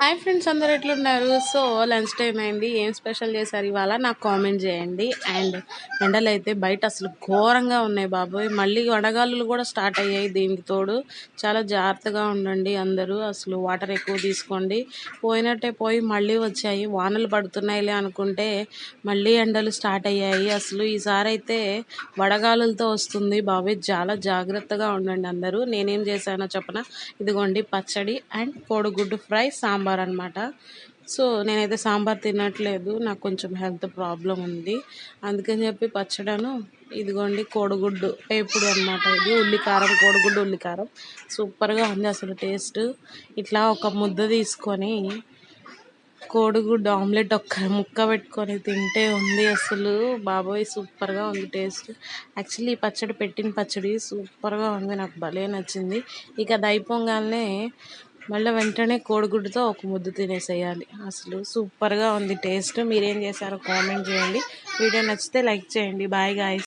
Hi friends అందరు ఎట్లున్నారు? So lunch time అయింది. ఏం స్పెషల్ చేశారు ఇవాళ? నాకు కామెంట్ చేయండి. అండ్ ఎండలు అయితే బయట అసలు ఘోరంగా ఉన్నాయి బాబోయ్. మళ్ళీ వడగాలులు కూడా స్టార్ట్ అయ్యాయి దీనికి తోడు. చాలా జాగ్రత్తగా ఉండండి అందరూ. అసలు వాటర్ ఎక్కువ తీసుకోండి. పోయినట్టే పోయి మళ్ళీ వచ్చాయి. వానలు పడుతున్నాయిలే అనుకుంటే మళ్ళీ ఎండలు స్టార్ట్ అయ్యాయి. అసలు ఈసారి అయితే వడగాలులతో వస్తుంది బాబోయ్. చాలా జాగ్రత్తగా ఉండండి అందరూ. నేనేం చేశానో చెప్పన? ఇదిగోండి పచ్చడి అండ్ కోడిగుడ్డు ఫ్రై సాంబార్. సాంబార్ అనమాట సో నేనైతే సాంబార్ తినట్లేదు. నాకు కొంచెం హెల్త్ ప్రాబ్లం ఉంది. అందుకని చెప్పి పచ్చడను ఇదిగోండి కోడిగుడ్డు పేపుడు అనమాట ఇది. ఉల్లికారం కోడిగుడ్డు ఉల్లికారం. సూపర్గా ఉంది అసలు టేస్ట్. ఇట్లా ఒక ముద్ద తీసుకొని కోడిగుడ్డు ఆమ్లెట్ ఒక్క ముక్క పెట్టుకొని తింటే ఉంది అసలు. బాబోయ్ సూపర్గా ఉంది టేస్ట్. యాక్చువల్లీ ఈ పచ్చడి పెట్టిన పచ్చడి సూపర్గా ఉంది. నాకు భలే నచ్చింది. ఇక అది అయిపోగానే మళ్ళీ వెంటనే కోడిగుడ్డుతో ఒక ముద్ద తినేసేయాలి. అసలు సూపర్గా ఉంది టేస్ట్. మీరేం చేశారో కామెంట్ చేయండి. వీడియో నచ్చితే లైక్ చేయండి. Bye guys.